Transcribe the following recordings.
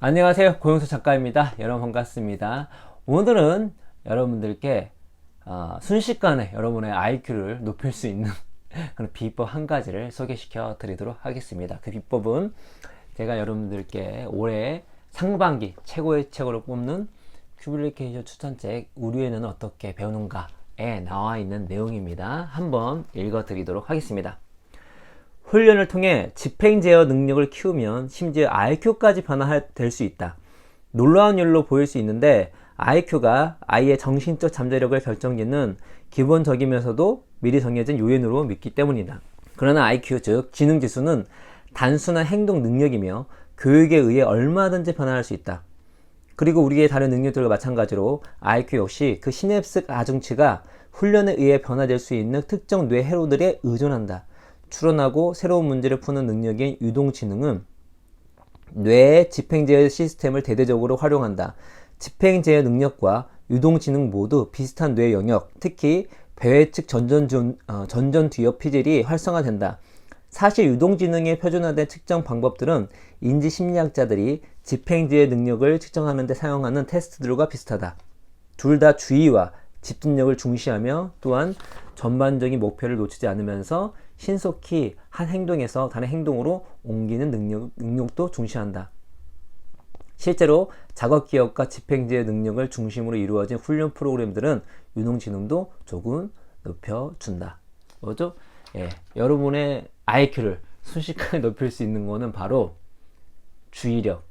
안녕하세요. 고영수 작가입니다. 여러분 반갑습니다. 오늘은 여러분들께 어, 순식간에 여러분의 IQ를 높일 수 있는 그런 비법 한 가지를 소개시켜 드리도록 하겠습니다. 그 비법은 제가 여러분들께 올해 상반기 최고의 책으로 뽑는 큐블리케이션 추천책 우리에는 어떻게 배우는가에 나와 있는 내용입니다. 한번 읽어 드리도록 하겠습니다. 훈련을 통해 집행 제어 능력을 키우면 심지어 IQ까지 변화될 수 있다. 놀라운 일로 보일 수 있는데 IQ가 아이의 정신적 잠재력을 결정짓는 기본적이면서도 미리 정해진 요인으로 믿기 때문이다. 그러나 IQ 즉 지능 지수는 단순한 행동 능력이며 교육에 의해 얼마든지 변화할 수 있다. 그리고 우리의 다른 능력들과 마찬가지로 IQ 역시 그 시냅스 가중치가 훈련에 의해 변화될 수 있는 특정 뇌 회로들에 의존한다. 추론하고 새로운 문제를 푸는 능력인 유동지능은 뇌의 집행제어 시스템을 대대적으로 활용한다. 집행제어 능력과 유동지능 모두 비슷한 뇌 영역, 특히 배회측 전전, 어, 전전 뒤옆 피질이 활성화된다. 사실 유동지능의 표준화된 측정 방법들은 인지 심리학자들이 집행제의 능력을 측정하는 데 사용하는 테스트들과 비슷하다. 둘 다 주의와 집중력을 중시하며 또한 전반적인 목표를 놓치지 않으면서 신속히 한 행동에서 다른 행동으로 옮기는 능력, 능력도 중시한다. 실제로 작업 기억과 집행제의 능력을 중심으로 이루어진 훈련 프로그램들은 유동지능도 조금 높여준다. 뭐죠? 예, 여러분의 IQ를 순식간에 높일 수 있는 것은 바로 주의력,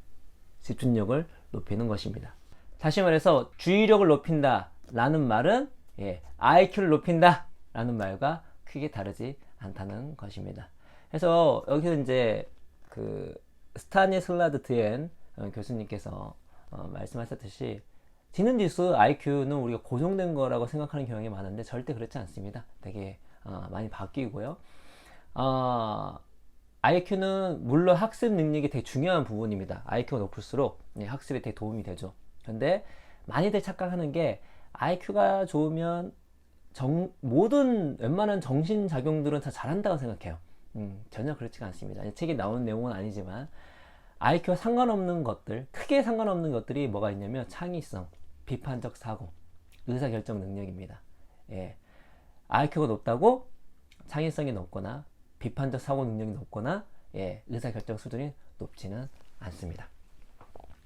집중력을 높이는 것입니다. 다시 말해서 주의력을 높인다 라는 말은 예, IQ를 높인다 라는 말과 크게 다르지 않다는 것입니다. 그래서 여기서 이제 그 스타니슬라드 트엔 어, 교수님께서 어, 말씀하셨듯이 지능 지수 IQ는 우리가 고정된 거라고 생각하는 경향이 많은데 절대 그렇지 않습니다. 되게 어, 많이 바뀌고요. 어, IQ는 물론 학습 능력이 되게 중요한 부분입니다. IQ가 높을수록 네, 학습에 되게 도움이 되죠. 근데 많이들 착각하는 게 IQ가 좋으면 정, 모든 웬만한 정신작용들은 다 잘한다고 생각해요. 음, 전혀 그렇지가 않습니다. 책에 나오는 내용은 아니지만 IQ와 상관없는 것들, 크게 상관없는 것들이 뭐가 있냐면 창의성, 비판적 사고, 의사결정 능력입니다. 예. IQ가 높다고 창의성이 높거나 비판적 사고 능력이 높거나 예, 의사결정 수준이 높지는 않습니다.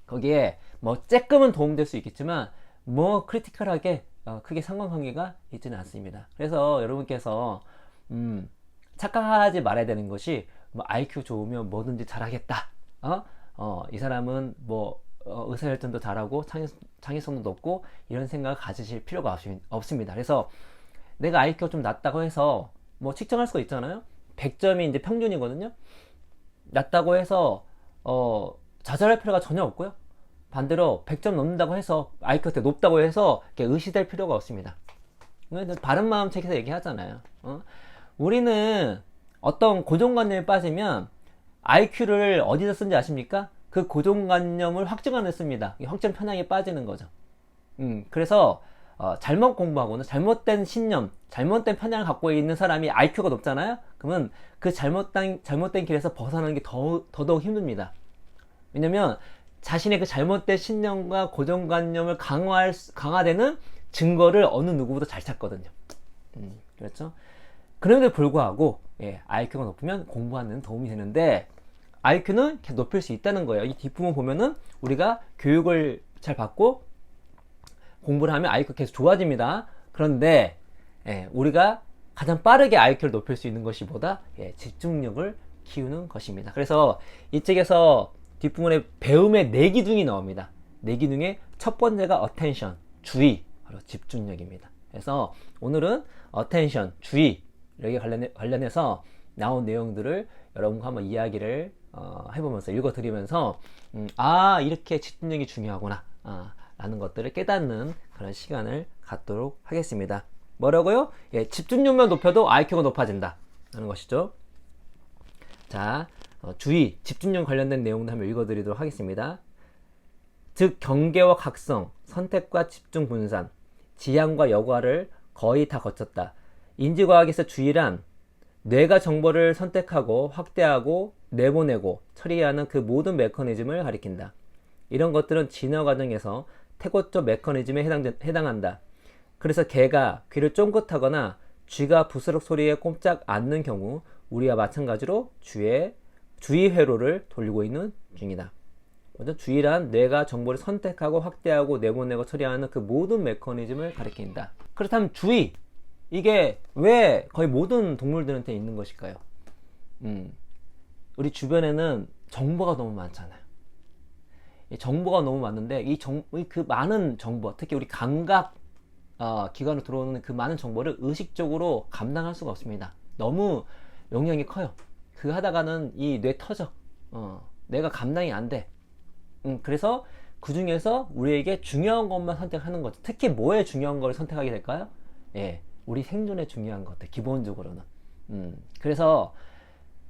거기에 뭐 쬐끔은 도움될 수 있겠지만 뭐 크리티컬하게 어, 크게 상관관계가 있지는 않습니다. 그래서 여러분께서 음, 착각하지 말아야 되는 것이 뭐 IQ 좋으면 뭐든지 잘하겠다. 어? 어, 이 사람은 뭐 어, 의사결정도 잘하고 창의, 창의 성도 높고 이런 생각을 가지실 필요가 없, 습니다 그래서 내가 IQ가 좀 낮다고 해서 뭐 측정할 수가 있잖아요. 100점이 이제 평균이거든요. 낮다고 해서 어, 좌절할 필요가 전혀 없고요. 반대로 100점 넘는다고 해서 IQ가 높다고 해서 의시될 필요가 없습니다. 바른 마음 책에서 얘기하잖아요. 어? 우리는 어떤 고정관념에 빠지면 IQ를 어디서 쓴지 아십니까? 그 고정관념을 확증하는 씁니다. 확정 편향에 빠지는 거죠. 음, 그래서 어, 잘못 공부하고는 잘못된 신념, 잘못된 편향을 갖고 있는 사람이 IQ가 높잖아요. 그러면 그 잘못된 잘못된 길에서 벗어나는 게 더 더더욱 힘듭니다. 왜냐면 자신의 그 잘못된 신념과 고정관념을 강화할, 강화되는 증거를 어느 누구보다 잘 찾거든요. 음, 그렇죠? 그런데도 불구하고, 예, IQ가 높으면 공부하는 도움이 되는데, IQ는 계속 높일 수 있다는 거예요. 이 뒷부분 보면은 우리가 교육을 잘 받고 공부를 하면 IQ가 계속 좋아집니다. 그런데, 예, 우리가 가장 빠르게 IQ를 높일 수 있는 것이 보다 예, 집중력을 키우는 것입니다. 그래서 이 책에서 뒷부분에 배움의 네 기둥이 나옵니다. 네 기둥의 첫 번째가 attention, 주의, 바로 집중력입니다. 그래서 오늘은 attention, 주의, 여기 관련해, 관련해 서 나온 내용들을 여러분과 한번 이야기를 어, 해보면서 읽어드리면서 음, 아 이렇게 집중력이 중요하구나 아, 라는 것들을 깨닫는 그런 시간을 갖도록 하겠습니다. 뭐라고요? 예, 집중력만 높여도 IQ가 높아진다 라는 것이죠. 자, 어, 주의, 집중력 관련된 내용도 한번 읽어드리도록 하겠습니다. 즉 경계와 각성, 선택과 집중 분산, 지향과 여과를 거의 다 거쳤다. 인지과학에서 주의란 뇌가 정보를 선택하고 확대하고 내보내고 처리하는 그 모든 메커니즘을 가리킨다. 이런 것들은 진화 과정에서 태고적 메커니즘에 해당, 해당한다. 그래서 개가 귀를 쫑긋하거나 쥐가 부스럭 소리에 꼼짝 않는 경우 우리와 마찬가지로 주의 주의 회로를 돌리고 있는 중이다. 먼저 주의란 뇌가 정보를 선택하고 확대하고 내보내고 처리하는 그 모든 메커니즘을 가리킨다. 그렇다면 주의 이게 왜 거의 모든 동물들한테 있는 것일까요? 음, 우리 주변에는 정보가 너무 많잖아요. 이 정보가 너무 많은데 이 정, 이그 많은 정보, 특히 우리 감각 어, 기관으로 들어오는 그 많은 정보를 의식적으로 감당할 수가 없습니다. 너무 용량이 커요. 그 하다가는 이 뇌 터져. 어, 내가 감당이 안 돼. 음, 그래서 그 중에서 우리에게 중요한 것만 선택하는 거죠. 특히 뭐에 중요한 걸 선택하게 될까요? 예, 우리 생존에 중요한 것들, 기본적으로는. 음, 그래서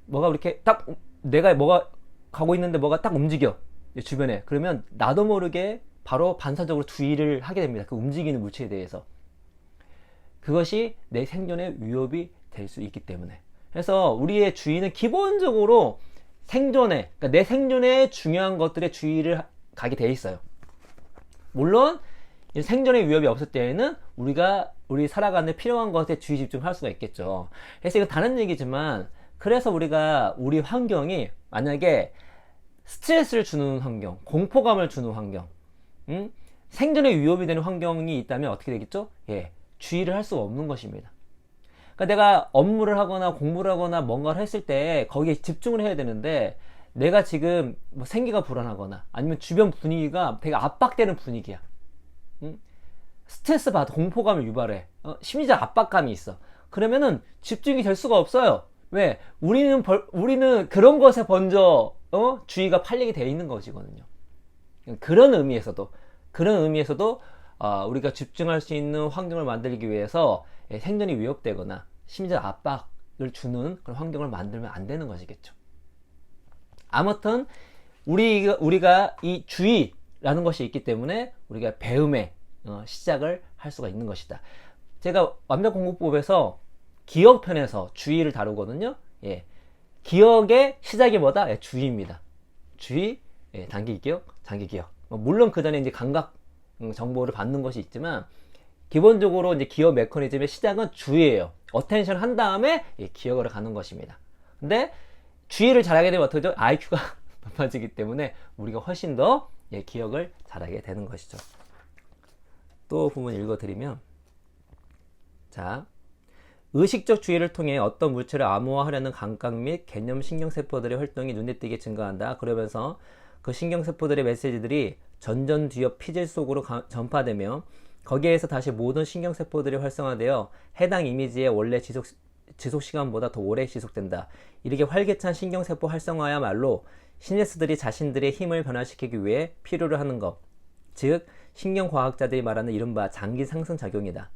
뭐가 이렇게 딱 내가 뭐가 가고 있는데 뭐가 딱 움직여 주변에 그러면 나도 모르게 바로 반사적으로 주의를 하게 됩니다. 그 움직이는 물체에 대해서 그것이 내 생존에 위협이 될 수 있기 때문에 그래서 우리의 주의는 기본적으로 생존에 그러니까 내 생존에 중요한 것들에 주의를 하- 가게 돼 있어요. 물론 이 생존의 위협이 없을 때에는 우리가 우리 살아가는 데 필요한 것에 주의 집중할 수가 있겠죠. 그래서 이건 다른 얘기지만 그래서 우리가 우리 환경이 만약에 스트레스를 주는 환경, 공포감을 주는 환경, 음? 생존에 위협이 되는 환경이 있다면 어떻게 되겠죠? 예, 주의를 할 수가 없는 것입니다. 그러니까 내가 업무를 하거나 공부를 하거나 뭔가를 했을 때 거기에 집중을 해야 되는데 내가 지금 뭐 생기가 불안하거나 아니면 주변 분위기가 되게 압박되는 분위기야. 음? 스트레스 받아 공포감을 유발해. 어, 심리적 압박감이 있어. 그러면은 집중이 될 수가 없어요. 왜? 우리는 벌- 우리는 그런 것에 먼저 어? 주의가 팔리게 돼 있는 것이거든요. 그런 의미에서도 그런 의미에서도 어, 우리가 집중할 수 있는 환경을 만들기 위해서 예, 생존이 위협되거나 심리적 압박을 주는 그런 환경을 만들면 안 되는 것이겠죠. 아무튼 우리가 우리가 이 주의라는 것이 있기 때문에 우리가 배움의 어, 시작을 할 수가 있는 것이다. 제가 완벽 공부법에서 기억 편에서 주의를 다루거든요. 예. 기억의 시작이 뭐다? 예, 주의입니다. 주의, 예, 단기 기억, 장기 기억. 뭐 물론 그 전에 이제 감각 음, 정보를 받는 것이 있지만 기본적으로 이제 기억 메커니즘의 시작은 주의예요. 어텐션 한 다음에 예, 기억으로 가는 것입니다. 근데 주의를 잘하게 되면 어떻게 죠 IQ가 높아지기 때문에 우리가 훨씬 더 예, 기억을 잘하게 되는 것이죠. 또 부분 읽어드리면 자 의식적 주의를 통해 어떤 물체를 암호화하려는 감각 및 개념 신경세포들의 활동이 눈에 띄게 증가한다. 그러면서 그 신경세포들의 메시지들이 전전두엽 피질 속으로 가- 전파되며 거기에서 다시 모든 신경세포들이 활성화되어 해당 이미지의 원래 지속, 지속 시간보다 더 오래 지속된다. 이렇게 활기찬 신경세포 활성화야말로 시네스들이 자신들의 힘을 변화시키기 위해 필요로 하는 것. 즉, 신경과학자들이 말하는 이른바 장기 상승 작용이다.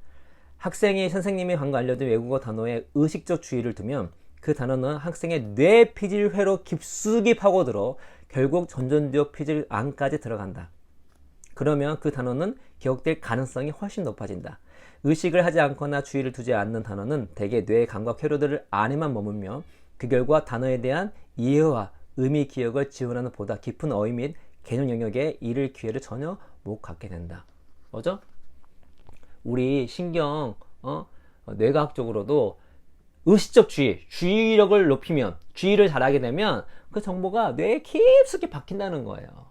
학생이 선생님이 방금 알려준 외국어 단어에 의식적 주의를 두면 그 단어는 학생의 뇌 피질회로 깊숙이 파고들어 결국 전전두엽 피질 안까지 들어간다. 그러면 그 단어는 기억될 가능성이 훨씬 높아진다. 의식을 하지 않거나 주의를 두지 않는 단어는 대개 뇌 감각 회로들 안에만 머물며 그 결과 단어에 대한 이해와 의미 기억을 지원하는 보다 깊은 어휘 및 개념 영역에 이를 기회를 전혀 못 갖게 된다. 뭐죠? 우리 신경 어? 어, 뇌과학적으로도 의식적 주의, 주의력을 높이면 주의를 잘하게 되면 그 정보가 뇌에 깊숙이 박힌다는 거예요.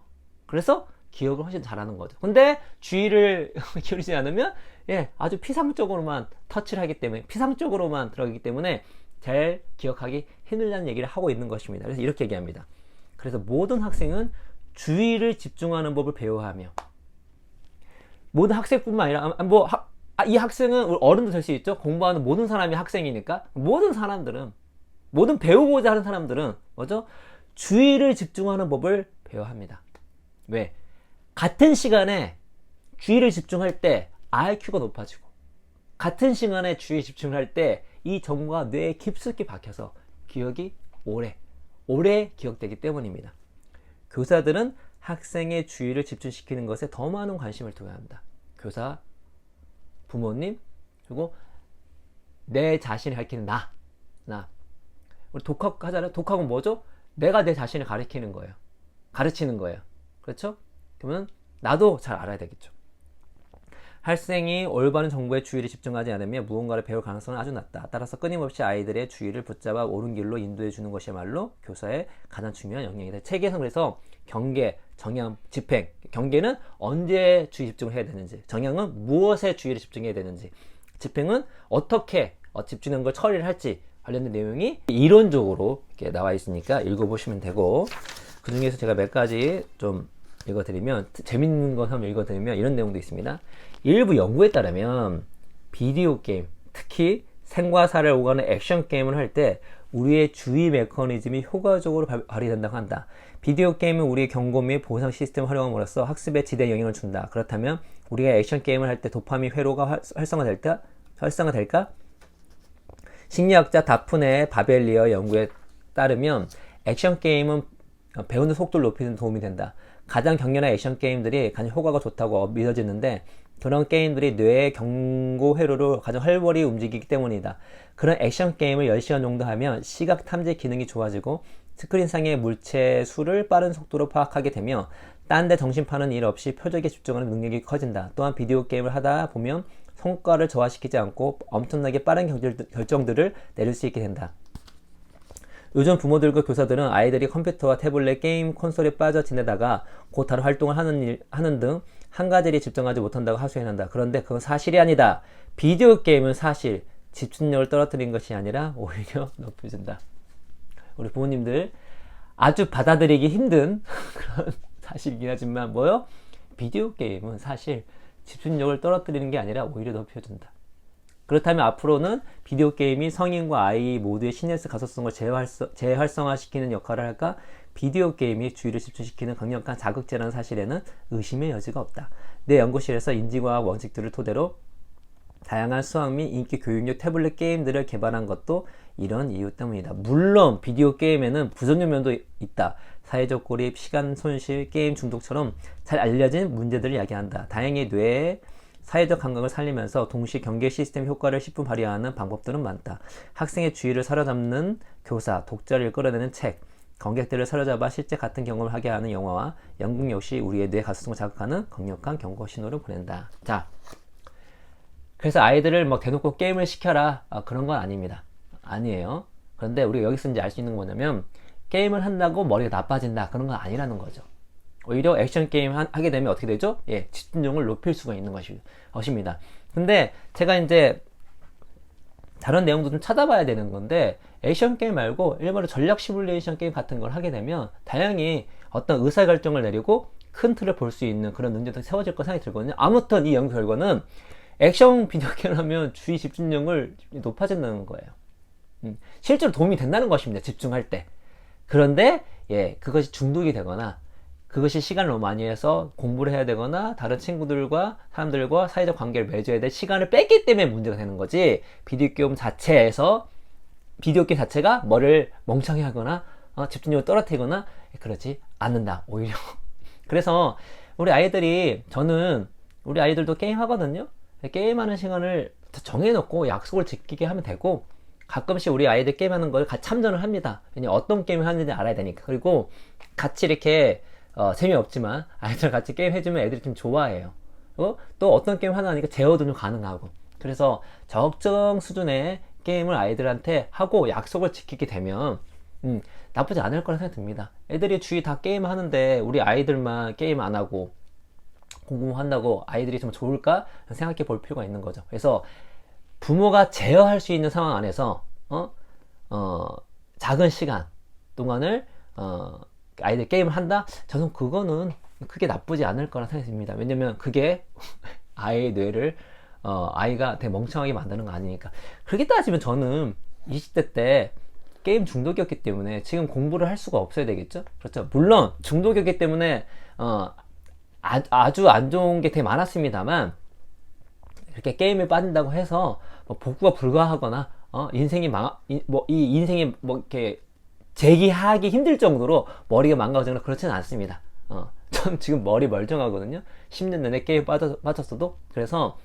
그래서 기억을 훨씬 잘하는 거죠. 근데 주의를 기울이지 않으면 예, 아주 피상적으로만 터치를 하기 때문에 피상적으로만 들어가기 때문에 잘 기억하기 힘들다는 얘기를 하고 있는 것입니다. 그래서 이렇게 얘기합니다. 그래서 모든 학생은 주의를 집중하는 법을 배워야 하며 모든 학생뿐만 아니라 아, 뭐 학- 아, 이 학생은 어른도 될 수 있죠. 공부하는 모든 사람이 학생이니까 모든 사람들은 모든 배우고자 하는 사람들은 뭐죠? 주의를 집중하는 법을 배워야 합니다. 왜? 같은 시간에 주의를 집중할 때 IQ가 높아지고 같은 시간에 주의 집중을 할때 이 정보가 뇌에 깊숙이 박혀서 기억이 오래 오래 기억되기 때문입니다. 교사들은 학생의 주의를 집중시키는 것에 더 많은 관심을 둬야 합니다. 교사, 부모님, 그리고 내 자신을 가리키는 나, 나. 우리 독학 하잖아요. 독학은 뭐죠? 내가 내 자신을 가리키는 거예요. 가르치는 거예요. 그렇죠? 그러면 나도 잘 알아야 되겠죠. 학생이 올바른 정보에 주의를 집중하지 않으면 무언가를 배울 가능성은 아주 낮다. 따라서 끊임없이 아이들의 주의를 붙잡아 옳은 길로 인도해 주는 것이야말로 교사의 가장 중요한 역량이다. 책에서 그래서 경계, 정양, 집행. 경계는 언제 주의 집중을 해야 되는지, 정양은 무엇에 주의를 집중해야 되는지, 집행은 어떻게 어, 집중한 걸 처리를 할지 관련된 내용이 이론적으로 이렇게 나와 있으니까 읽어보시면 되고 그 중에서 제가 몇 가지 좀 읽어드리면 재밌는 거 한번 읽어드리면 이런 내용도 있습니다. 일부 연구에 따르면 비디오 게임, 특히 생과사를 오가는 액션 게임을 할 때 우리의 주의 메커니즘이 효과적으로 발- 발휘된다고 한다. 비디오 게임은 우리의 경고 및 보상 시스템을 활용함으로써 학습에 지대 영향을 준다. 그렇다면 우리가 액션 게임을 할 때 도파민 회로가 활- 활성화될까? 활성화될까? 심리학자 다프네 바벨리어 연구에 따르면 액션 게임은 배우는 속도를 높이는 데 도움이 된다. 가장 격렬한 액션 게임들이 가장 효과가 좋다고 믿어지는데 그런 게임들이 뇌의 경고 회로를 가장 활발히 움직이기 때문이다. 그런 액션 게임을 10시간 정도 하면 시각 탐지 기능이 좋아지고 스크린상의 물체 수를 빠른 속도로 파악하게 되며 딴 데 정신 파는 일 없이 표적에 집중하는 능력이 커진다. 또한 비디오 게임을 하다 보면 성과를 저하시키지 않고 엄청나게 빠른 결정- 결정들을 내릴 수 있게 된다. 요즘 부모들과 교사들은 아이들이 컴퓨터와 태블릿, 게임, 콘솔에 빠져 지내다가 곧 다른 활동을 하는, 일, 하는 등 한 가지 일에 집중하지 못한다고 하소연한다. 그런데 그건 사실이 아니다. 비디오 게임은 사실 집중력을 떨어뜨린 것이 아니라 오히려 높여준다. 우리 부모님들 아주 받아들이기 힘든 그런 사실이긴 하지만 뭐요? 비디오 게임은 사실 집중력을 떨어뜨리는 게 아니라 오히려 높여준다. 그렇다면 앞으로는 비디오 게임이 성인과 아이 모두의 시내스 가소성을 재활성, 재활성화시키는 역할을 할까? 비디오 게임이 주의를 집중시키는 강력한 자극제라는 사실에는 의심의 여지가 없다. 내 연구실에서 인지과학 원칙들을 토대로 다양한 수학 및 인기 교육용 태블릿 게임들을 개발한 것도 이런 이유 때문이다. 물론 비디오 게임에는 부정적 면도 있다. 사회적 고립, 시간 손실, 게임 중독처럼 잘 알려진 문제들을 이야기한다. 다행히 뇌의 사회적 감각을 살리면서 동시 경계 시스템 효과를 10분 발휘하는 방법들은 많다. 학생의 주의를 사로잡는 교사, 독자를 끌어내는 책, 관객들을 사로잡아 실제 같은 경험을 하게 하는 영화와 연극 역시 우리의 뇌 가소성을 자극하는 강력한 경고 신호를 보낸다. 자, 그래서 아이들을 막 대놓고 게임을 시켜라 아, 그런 건 아닙니다. 아니에요. 그런데 우리가 여기서 이제 알 수 있는 건 뭐냐면 게임을 한다고 머리가 나빠진다 그런 건 아니라는 거죠. 오히려 액션 게임 하, 게 되면 어떻게 되죠? 예, 집중력을 높일 수가 있는 것입니다. 근데 제가 이제 다른 내용도 좀 찾아봐야 되는 건데 액션 게임 말고 일반으로 전략 시뮬레이션 게임 같은 걸 하게 되면 다양히 어떤 의사 결정을 내리고 큰 틀을 볼 수 있는 그런 능력이 세워질 거 생각이 들거든요. 아무튼 이 연구 결과는 액션 비디오 게임을 하면 주의 집중력을 높아진다는 거예요. 음, 실제로 도움이 된다는 것입니다. 집중할 때. 그런데 예, 그것이 중독이 되거나 그것이 시간을 너무 많이 해서 공부를 해야 되거나 다른 친구들과 사람들과 사회적 관계를 맺어야 될 시간을 뺐기 때문에 문제가 되는 거지. 비디오 게임 자체에서 비디오 게임 자체가 머리를 멍청해 하거나 어, 집중력을 떨어뜨리거나 그러지 않는다 오히려. 그래서 우리 아이들이 저는 우리 아이들도 게임 하거든요. 게임하는 시간을 정해놓고 약속을 지키게 하면 되고 가끔씩 우리 아이들 게임하는 걸 같이 참전을 합니다. 왜냐 어떤 게임을 하는지 알아야 되니까. 그리고 같이 이렇게 어, 재미없지만 아이들 같이 게임 해주면 애들이 좀 좋아해요. 어? 또 어떤 게임 하나 하니까 제어도 좀 가능하고. 그래서 적정 수준의 게임을 아이들한테 하고 약속을 지키게 되면 음, 나쁘지 않을 거라 생각이 듭니다. 애들이 주위 다 게임 하는데 우리 아이들만 게임 안 하고 공부한다고 아이들이 좀 좋을까 생각해 볼 필요가 있는 거죠. 그래서 부모가 제어할 수 있는 상황 안에서 어? 어, 작은 시간 동안을 어, 아이들 게임을 한다? 저는 그거는 크게 나쁘지 않을 거라 생각됩니다. 왜냐면 그게 아이의 뇌를 어, 아이가 되게 멍청하게 만드는 거 아니니까. 그렇게 따지면 저는 20대 때 게임 중독이었기 때문에 지금 공부를 할 수가 없어야 되겠죠? 그렇죠. 물론 중독이었기 때문에 어, 아, 주안 좋은 게 되게 많았습니다만 이렇게 게임에 빠진다고 해서 뭐 복구가 불가하거나 어, 인생이 망, 뭐 이 인생이 뭐 이렇게 재기하기 힘들 정도로 머리가 망가지거나 그렇지는 않습니다. 어, 전 지금 머리 멀쩡하거든요. 10년 내내 게임 빠져, 빠졌어도. 그래서,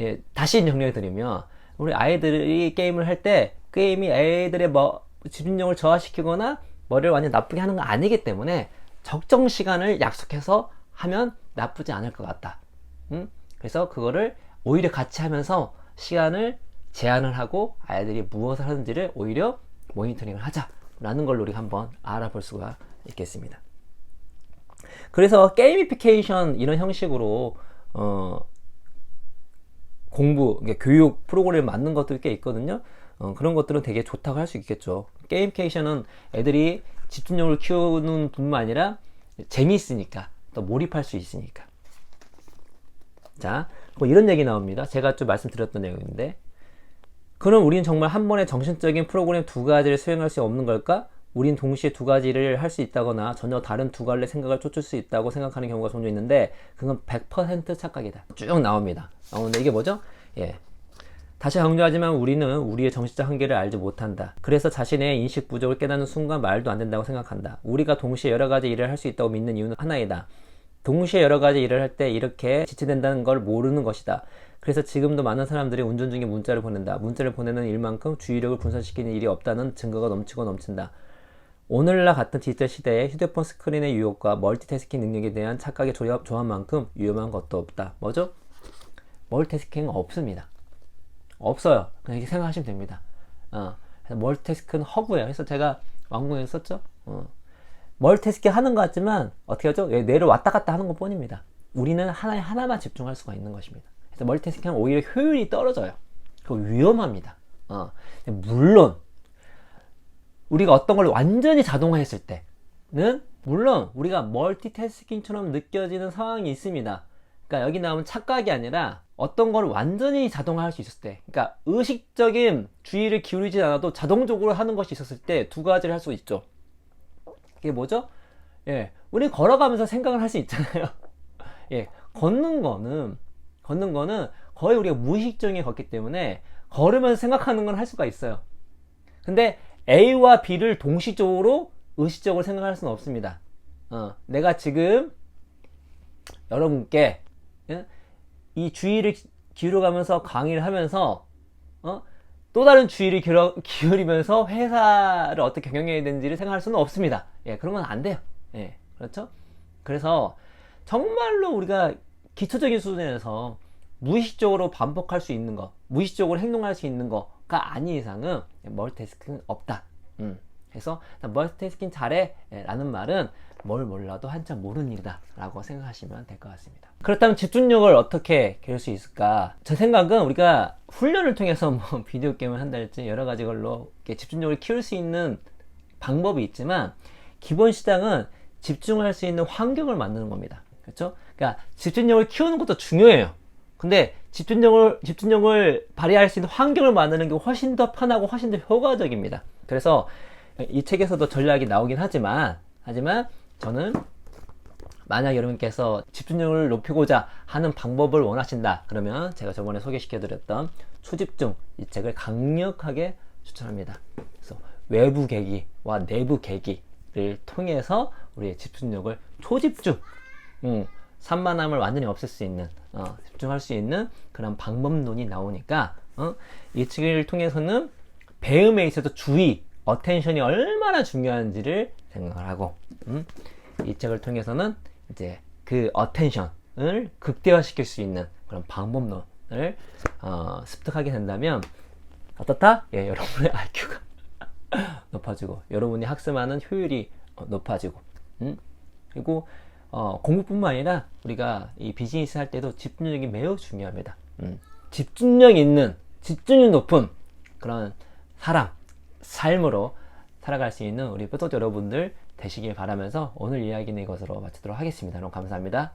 예, 다시 정리해 드리면, 우리 아이들이 게임을 할 때, 게임이 애들의 뭐, 집중력을 저하시키거나, 머리를 완전 나쁘게 하는 거 아니기 때문에, 적정 시간을 약속해서 하면 나쁘지 않을 것 같다. 음? 그래서 그거를 오히려 같이 하면서 시간을 제한을 하고 아이들이 무엇을 하는지를 오히려 모니터링을 하자 라는 걸 우리가 한번 알아볼 수가 있겠습니다. 그래서 게이미피케이션 이런 형식으로 어, 공부, 그러니까 교육 프로그램 맞는 것들이 꽤 있거든요. 어, 그런 것들은 되게 좋다고 할 수 있겠죠. 게임케이션은 애들이 집중력을 키우는 뿐만 아니라 재미있으니까 또 몰입할 수 있으니까. 자, 뭐 이런 얘기 나옵니다. 제가 좀 말씀드렸던 내용인데, 그럼 우리는 정말 한 번에 정신적인 프로그램 두 가지를 수행할 수 없는 걸까? 우린 동시에 두 가지를 할 수 있다거나 전혀 다른 두 갈래 생각을 쫓을 수 있다고 생각하는 경우가 종종 있는데 그건 100% 착각이다. 쭉 나옵니다. 나오는데 이게 뭐죠? 예. 다시 강조하지만 우리는 우리의 정신적 한계를 알지 못한다. 그래서 자신의 인식 부족을 깨닫는 순간 말도 안 된다고 생각한다. 우리가 동시에 여러 가지 일을 할 수 있다고 믿는 이유는 하나이다. 동시에 여러 가지 일을 할 때 이렇게 지체된다는 걸 모르는 것이다. 그래서 지금도 많은 사람들이 운전 중에 문자를 보낸다. 문자를 보내는 일만큼 주의력을 분산시키는 일이 없다는 증거가 넘치고 넘친다. 오늘날 같은 디지털 시대에 휴대폰 스크린의 유혹과 멀티태스킹 능력에 대한 착각의 조합, 조합만큼 위험한 것도 없다. 뭐죠? 멀티태스킹은 없습니다. 없어요. 그냥 이렇게 생각하시면 됩니다. 어, 그래서 멀티태스킹은 허구예요. 그래서 제가 왕궁에 썼죠. 어. 멀티태스킹 하는 것 같지만 어떻게 하죠? 예, 뇌를 왔다 갔다 하는 것 뿐입니다. 우리는 하나에 하나만 집중할 수가 있는 것입니다. 그래서 멀티태스킹은 오히려 효율이 떨어져요. 그 위험합니다. 어. 물론 우리가 어떤 걸 완전히 자동화했을 때는 물론 우리가 멀티태스킹처럼 느껴지는 상황이 있습니다. 그러니까 여기 나오면 착각이 아니라 어떤 걸 완전히 자동화할 수 있었을 때, 그러니까 의식적인 주의를 기울이지 않아도 자동적으로 하는 것이 있었을 때 두 가지를 할 수 있죠. 이게 뭐죠? 예, 우리 걸어가면서 생각을 할 수 있잖아요. 예, 걷는 거는 걷는 거는 거의 우리가 무의식적인 걷기 때문에 걸으면서 생각하는 건 할 수가 있어요. 근데 A와 B를 동시적으로 의식적으로 생각할 수는 없습니다. 어, 내가 지금 여러분께 예? 이 주의를 기울여가면서 강의를 하면서 어? 또 다른 주의를 기울이면서 회사를 어떻게 경영해야 되는지를 생각할 수는 없습니다. 예, 그런 건 안 돼요. 예, 그렇죠? 그래서 정말로 우리가 기초적인 수준에서 무의식적으로 반복할 수 있는 거, 무의식적으로 행동할 수 있는 거가 아닌 이상은 멀티태스킹은 없다. 음. 그래서 멀티태스킹 잘해 라는 말은 뭘 몰라도 한참 모르는 일이다 라고 생각하시면 될 것 같습니다. 그렇다면 집중력을 어떻게 기를 수 있을까? 제 생각은 우리가 훈련을 통해서 뭐 비디오 게임을 한달지 여러 가지 걸로 집중력을 키울 수 있는 방법이 있지만 기본 시장은 집중할 수 있는 환경을 만드는 겁니다. 그렇죠? 그러니까 집중력을 키우는 것도 중요해요. 근데 집중력을 집중력을 발휘할 수 있는 환경을 만드는 게 훨씬 더 편하고 훨씬 더 효과적입니다. 그래서 이 책에서도 전략이 나오긴 하지만 하지만 저는 만약 여러분께서 집중력을 높이고자 하는 방법을 원하신다 그러면 제가 저번에 소개시켜 드렸던 초집중 이 책을 강력하게 추천합니다. 그래서 외부 계기와 내부 계기를 통해서 우리의 집중력을 초집중 음, 산만함을 완전히 없앨 수 있는 어, 집중할 수 있는 그런 방법론이 나오니까 어, 이 책을 통해서는 배움에 있어서 주의, 어텐션이 얼마나 중요한지를 생각을 하고 음, 이 책을 통해서는 이제 그 어텐션을 극대화시킬 수 있는 그런 방법론을 어, 습득하게 된다면 어떻다? 예, 여러분의 IQ가 높아지고 여러분이 학습하는 효율이 어, 높아지고 음? 그리고 어, 공부뿐만 아니라 우리가 이 비즈니스 할 때도 집중력이 매우 중요합니다. 음, 집중력 있는 집중력 높은 그런 사람 삶으로 살아갈 수 있는 우리 뼈토 여러분들 되시길 바라면서 오늘 이야기는 이것으로 마치도록 하겠습니다. 그럼 감사합니다.